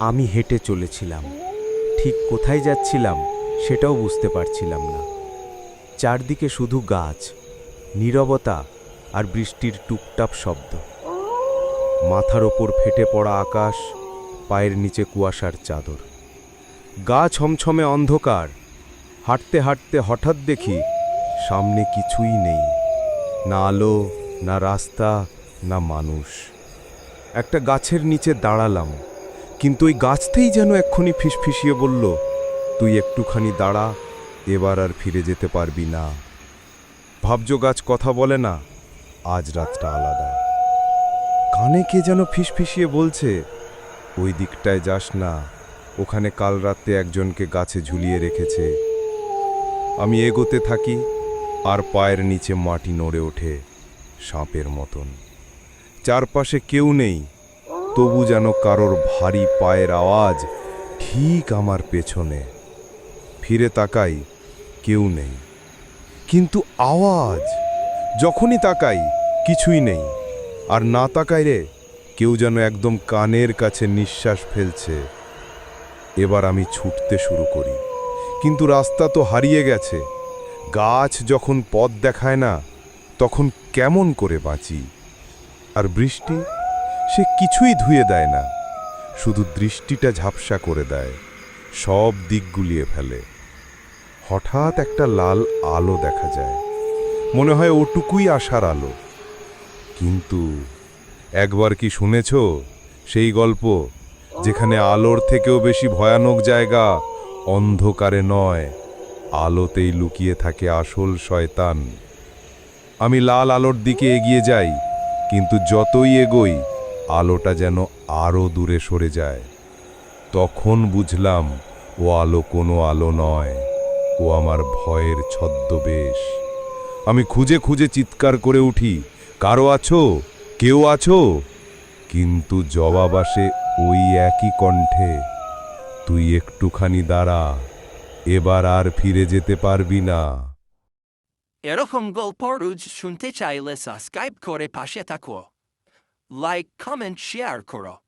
আমি হেঁটে চলেছিলাম। ঠিক কোথায় যাচ্ছিলাম সেটাও বুঝতে পারছিলাম না। চারদিকে শুধু গাছ, নীরবতা আর বৃষ্টির টুকটাপ শব্দ। মাথার ওপর ফেটে পড়া আকাশ, পায়ের নিচে কুয়াশার চাদর। গা ছমছমে অন্ধকার। হাঁটতে হাঁটতে হঠাৎ দেখি সামনে কিছুই নেই। না আলো, না রাস্তা, না মানুষ। একটা গাছের নিচে দাঁড়ালাম। কিন্তু ওই গাছতেই যেন এক্ষুনি ফিসফিসিয়ে বলল, তুই একটুখানি দাঁড়া, এবার আর ফিরে যেতে পারবি না। ভাবজ গাছ কথা বলে না? আজ রাতটা আলাদা। কানে কে যেন ফিসফিসিয়ে বলছে, ওই দিকটায় যাস না, ওখানে কাল রাতে একজনকে গাছে ঝুলিয়ে রেখেছে। আমি এগোতে থাকি, আর পায়ের নিচে মাটি নড়ে ওঠে সাপের মতন। চারপাশে কেউ নেই তবু যেন কারোর ভারী পায়ের আওয়াজ ঠিক আমার পেছনে। ফিরে তাকাই, কেউ নেই। কিন্তু আওয়াজ? যখনই তাকাই, কিছুই নেই। আর না তাকাই রে, কেউ যেন একদম কানের কাছে নিঃশ্বাস ফেলছে। এবার আমি ছুটতে শুরু করি। কিন্তু রাস্তা তো হারিয়ে গেছে। গাছ যখন পথ দেখায় না, তখন কেমন করে বাঁচি? আর বৃষ্টি? সে কিছুই ধুয়ে দেয় না, শুধু দৃষ্টিটা ঝাপসা করে দেয়, সব দিক গুলিয়ে ফেলে। হঠাৎ একটা লাল আলো দেখা যায়, মনে হয় ওটুকুই আসার আলো। কিন্তু একবার কি শুনেছ সেই গল্প, যেখানে আলোর থেকেও বেশি ভয়ানক জায়গা অন্ধকারে নয়, আলোতেই লুকিয়ে থাকে আসল শয়তান? আমি লাল আলোর দিকে এগিয়ে যাই, কিন্তু যতই এগোই আলোটা যেন আরও দূরে সরে যায়। তখন বুঝলাম, ও আলো কোনো আলো নয়, ও আমার ভয়ের ছদ্মবেশ। আমি খুঁজে খুঁজে চিৎকার করে উঠি, কারও আছো? কেউ আছো? কিন্তু জবাব আসে ওই একই কণ্ঠে, তুই একটুখানি দাঁড়া, এবার আর ফিরে যেতে পারবি না। এরকম গল্প রোজ শুনতে চাইলে সাবস্ক্রাইব করে পাশে থাকো। Like, comment, share, Koro.